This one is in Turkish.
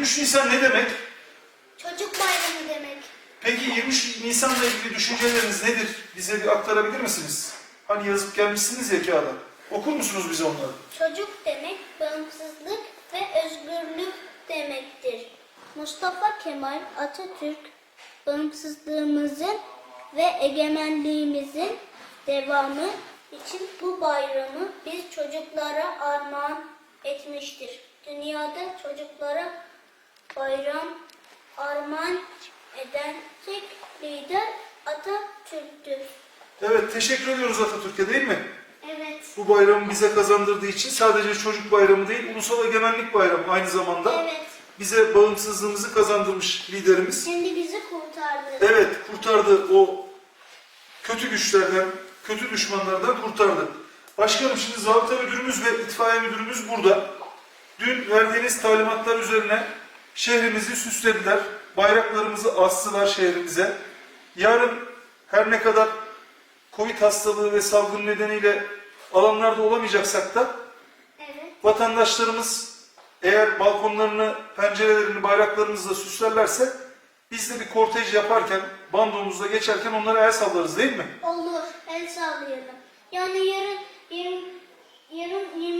23 Nisan ne demek? Çocuk bayramı demek. Peki 23 Nisan'la ilgili düşünceleriniz nedir? Bize bir aktarabilir misiniz? Hani yazıp gelmişsiniz ya kağıda. Okur musunuz bize onları? Çocuk demek bağımsızlık ve özgürlük demektir. Mustafa Kemal Atatürk bağımsızlığımızın ve egemenliğimizin devamı için bu bayramı biz çocuklara armağan etmiştir. Dünyada çocuklara bayram armağan eden tek lider Atatürk'tür. Evet, teşekkür ediyoruz Atatürk'e değil mi? Evet. Bu bayramı bize kazandırdığı için sadece çocuk bayramı değil, ulusal egemenlik bayramı aynı zamanda. Evet. Bize bağımsızlığımızı kazandırmış liderimiz. Şimdi bizi kurtardı. Evet, kurtardı o kötü güçlerden, kötü düşmanlardan kurtardı. Başkanım şimdi zabıta müdürümüz ve itfaiye müdürümüz burada. Dün verdiğiniz talimatlar üzerine şehrimizi süslediler. Bayraklarımızı astılar şehrimize. Yarın her ne kadar Covid hastalığı ve salgın nedeniyle alanlarda olamayacaksak da Evet. vatandaşlarımız eğer balkonlarını, pencerelerini bayraklarımızla süslerlerse biz de bir kortej yaparken, bandomuzda geçerken onlara el sallarız değil mi? Olur. El sallayalım. Yani yarın 20, yarın 23 Nisan olacak da yarın 23